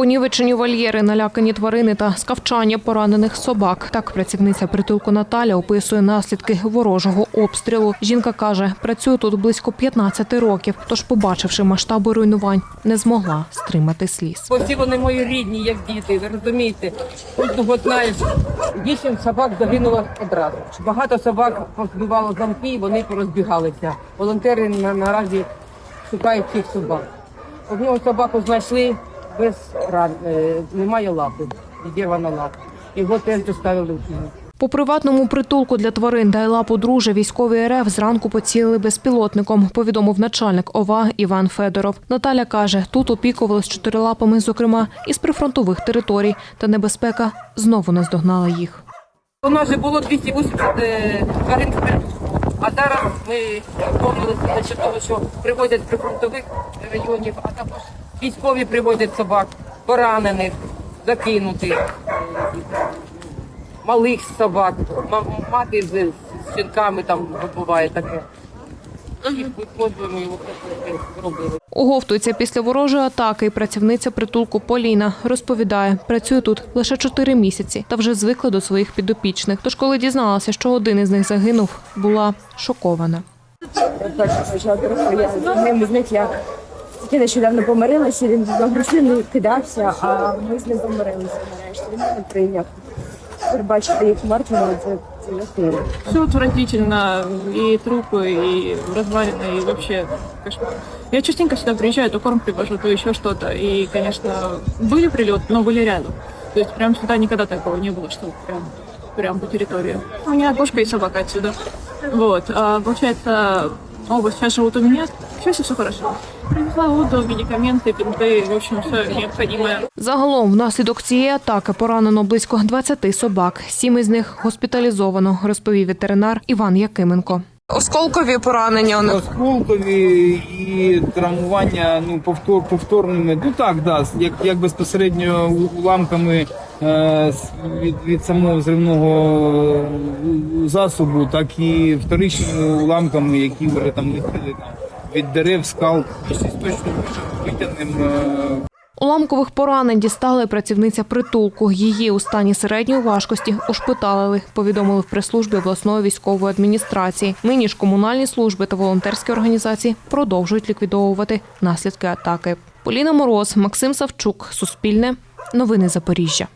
Понівечені вольєри, налякані тварини та скавчання поранених собак. Так працівниця притулку Наталя описує наслідки ворожого обстрілу. Жінка каже, працює тут близько 15 років, тож, побачивши масштаби руйнувань, не змогла стримати сліз. Бо всі вони мої рідні, як діти, ви розумієте. Кожного знаєш, вісім собак загинуло одразу. Багато собак позбивало замки, вони порозбігалися. Волонтери наразі шукають цих собак. Одного собаку знайшли без ран, е, немає лапи, відірвана лапа. Його теж доставили в клініку. По приватному притулку для тварин Дайла подружжя військові РФ зранку поцілили безпілотником, повідомив начальник ОВА Іван Федоров. Наталя каже, тут опікувались чотирилапами, зокрема, із прифронтових територій, та небезпека знову наздогнала їх. У нас же було 280 е, тварин в притулку. А зараз ми вповнилися за того, що привозять з прифронтових районів, а також військові привозять собак, поранених, закинутих, малих собак, мати з, жінками там буває таке. Оговтується після ворожої атаки і працівниця притулку Поліна розповідає, працює тут лише чотири місяці та вже звикла до своїх підопічних. Тож, коли дізналася, що один із них загинув, була шокована. я з них як тільки нещодавно помирилася, він з агресивно кидався, а ми з ним помирилися нарешті. Він мене прийняв. Тепер бачити їх мертвими, це, це жахливо. Все отвратительно, и трупы, и развалины, и вообще кошмар. Я частенько сюда приезжаю, то корм привожу, то еще что-то. И, конечно, были прилеты, но были рядом. То есть прям сюда никогда такого не было, что прям, прям по территории. У меня кошка и собака отсюда. Вот. А, получается, оба сейчас живут у меня. Сейчас все хорошо. Привезла воду, медикаменты, бинты, в общем, все необходимое. Загалом, внаслідок цієї атаки поранено близько 20 собак. Сім із них госпіталізовано, розповів ветеринар Іван Якименко. Осколкові поранення у Осколкові і травмування ну, повтор, повторними. Ну так, да, як, як безпосередньо уламками е, від, від самого зривного е, засобу, так і вторичними уламками, які вже там летіли там, від дерев, скал. Точно витягнем. Е, Уламкових поранень дістали працівниця притулку. Її у стані середньої важкості ошпиталили, повідомили в прес-службі обласної військової адміністрації. Нині ж комунальні служби та волонтерські організації продовжують ліквідовувати наслідки атаки. Поліна Мороз, Максим Савчук, Суспільне, Новини Запоріжжя.